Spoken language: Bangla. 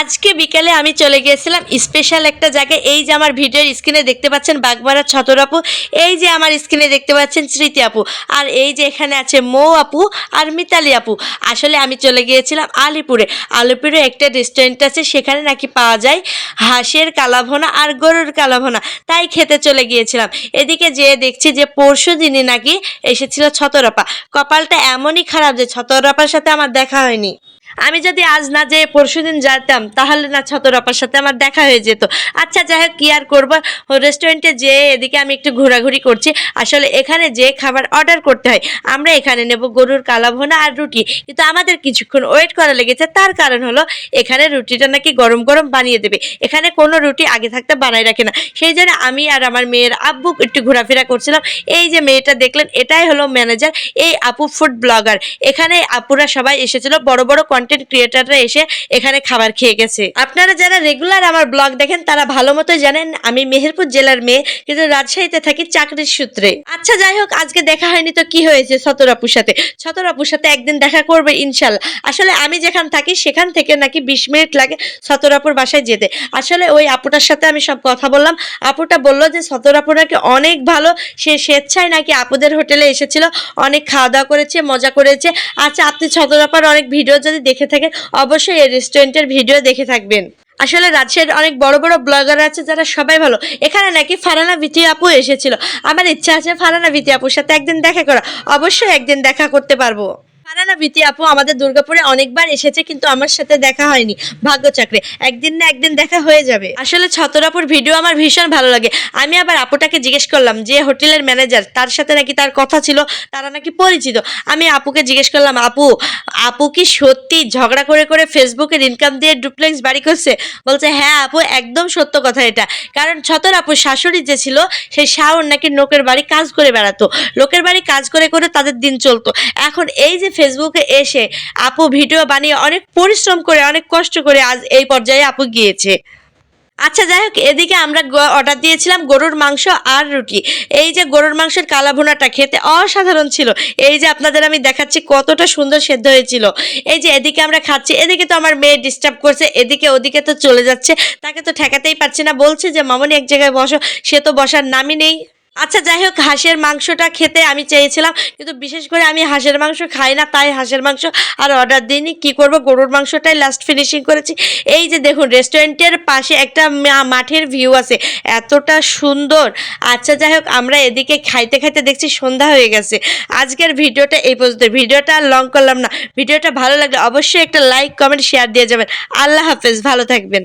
আজকে বিকেলে আমি চলে গিয়েছিলাম স্পেশাল একটা জায়গায়। এই যে আমার ভিডিওর স্ক্রিনে দেখতে পাচ্ছেন বাগমারা ছতর আপু, এই যে আমার স্ক্রিনে দেখতে পাচ্ছেন স্মৃতি আপু, আর এই যে এখানে আছে মৌ আপু আর মিতালি আপু। আসলে আমি চলে গিয়েছিলাম আলিপুরে। আলিপুরে একটা রেস্টুরেন্ট আছে, সেখানে নাকি পাওয়া যায় হাঁসের কালাভোনা আর গরুর কালাভোনা। তাই খেতে চলে গিয়েছিলাম। এদিকে যেয়ে দেখছি যে পরশু দিনই নাকি এসেছিল ছতরাপা কপালটা এমনই খারাপ যে ছতরাপার সাথে আমার দেখা হয়নি। আমি যদি আজ না যেয়ে পরশুদিন যেতাম তাহলে না ছতরাপার সাথে আমার দেখা হয়ে যেত। আচ্ছা যাই হোক, কি আর করব? রেস্টুরেন্টে যেয়ে এদিকে আমি একটু ঘোরাঘুরি করছি। আসলে এখানে যে খাবার অর্ডার করতে হয়। আমরা এখানে নেব গরুর কালাভোনা আর রুটি। কিন্তু আমাদের কিছুক্ষণ ওয়েট করা লেগেছে। তার কারণ হলো, এখানে রুটিটা নাকি গরম গরম বানিয়ে দেবে। এখানে কোনো রুটি আগে থাকতে বানাই রাখে না। সেই জন্য আমি আর আমার মেয়ের আব্বু একটু ঘোরাফেরা করছিলাম। এই যে মেয়েটা দেখলেন, এটাই হলো ম্যানেজার এই আপু ফুড ব্লগার এখানে আপুরা সবাই এসেছিল, বড় বড় কন্টেন্ট ক্রিয়েটাররা এসে এখানে খাবার খেয়ে গেছে। আপনারা যারা রেগুলার আমার ব্লগ দেখেন, তারা ভালো মতো জানেন, আমি মেহেরপুর জেলার মেয়ে, কিন্তু রাজশাহীতে থাকি চাকরির সূত্রে। আচ্ছা যাই হোক, আজকে দেখা হয়নি তো কি হয়েছে সতরাপুর সাথে? সতরাপুর সাথে একদিন দেখা করবে, ইনশাল্লাহ। আসলে আমি যেখান থাকি, সেখান থেকে নাকি বিশ মিনিট লাগে সতরাপুর বাসায় যেতে। আসলে ওই আপুটার সাথে আমি সব কথা বললাম। আপুটা বলল যে সতরাপুর নাকি অনেক ভালো, সে স্বেচ্ছায় নাকি আপুদের হোটেলে এসেছিল, অনেক খাওয়া দাওয়া করেছে, মজা করেছে। আচ্ছা আপনি সতরাপার অনেক ভিডিও যদি দেখে থাকেন অবশ্যই এই রেস্টুরেন্টের ভিডিও দেখে থাকবেন। আসলে রাজশাহীর অনেক বড় বড় ব্লগার আছে যারা সবাই ভালো। এখানে নাকি ফারানা বিতি আপু এসেছিল। আমার ইচ্ছা আছে ফারানা বিতি আপুর সাথে একদিন দেখা করা। অবশ্যই একদিন দেখা করতে পারব। ফারানা বিতি আপু? আমাদের দুর্গাপুরে অনেকবার এসেছে কিন্তু আমার সাথে দেখা হয়নি। ভাগ্য চাকরি। একদিন না একদিন দেখা হয়ে যাবে। আসলে ছতরাপুর ভিডিও আমার ভীষণ ভালো লাগে। আমি আবার আপুটাকে জিজ্ঞেস করলাম যে, হোটেলের ম্যানেজার, তার সাথে নাকি তার কথা ছিল, তারা নাকি পরিচিত। আমি আপুকে জিজ্ঞেস করলাম, আপু আপু কি সত্যি ঝগড়া করে করে ফেসবুকের ইনকাম দিয়ে ডুপ্লেক্স বাড়ি করছে বলছে হ্যাঁ আপু, একদম সত্য কথা এটা। কারণ ছতর আপুর শাশুড়ি যে ছিল, সেই শাওন নাকি লোকের বাড়ি কাজ করে বেড়াতো। লোকের বাড়ি কাজ করে করে তাদের দিন চলতো। এখন এই যে ফেসবুকে এসে আপু ভিডিও বানিয়ে অনেক পরিশ্রম করে, অনেক কষ্ট করে আজ এই পর্যায়ে আপু গিয়েছে। আচ্ছা যাই হোক, এদিকে আমরা অর্ডার দিয়েছিলাম গরুর মাংস আর রুটি। এই যে গরুর মাংসের কালা ভুনাটা খেতে অসাধারণ ছিল। এই যে আপনাদের আমি দেখাচ্ছি কতটা সুন্দর সেদ্ধ হয়েছিল। এই যে এদিকে আমরা খাচ্ছি, এদিকে তো আমার মেয়ে ডিস্টার্ব করছে, এদিকে ওদিকে তো চলে যাচ্ছে। তাকে তো ঠেকাতেই পারছি না। বলছে যে, মামনি এক জায়গায় বসো, সে তো বসার নামই নেই। আচ্ছা যাই হোক, হাঁসের মাংসটা খেতে আমি চেয়েছিলাম, কিন্তু বিশেষ করে আমি হাঁসের মাংস খাই না, তাই হাঁসের মাংস আর অর্ডার দিইনি। কি করব? গরুর মাংসটাই লাস্ট ফিনিশিং করেছি। এই যে দেখুন রেস্টুরেন্টের পাশে একটা মাঠের ভিউ আছে, এতটা সুন্দর। আচ্ছা যাই হোক, আমরা এদিকে খাইতে খাইতে দেখছি সন্ধ্যা হয়ে গেছে। আজকের ভিডিওটা এই পর্যন্ত। ভিডিওটা আর লং করলাম না। ভিডিওটা ভালো লাগলে অবশ্যই একটা লাইক কমেন্ট শেয়ার দিয়ে যাবেন। আল্লাহ হাফেজ, ভালো থাকবেন।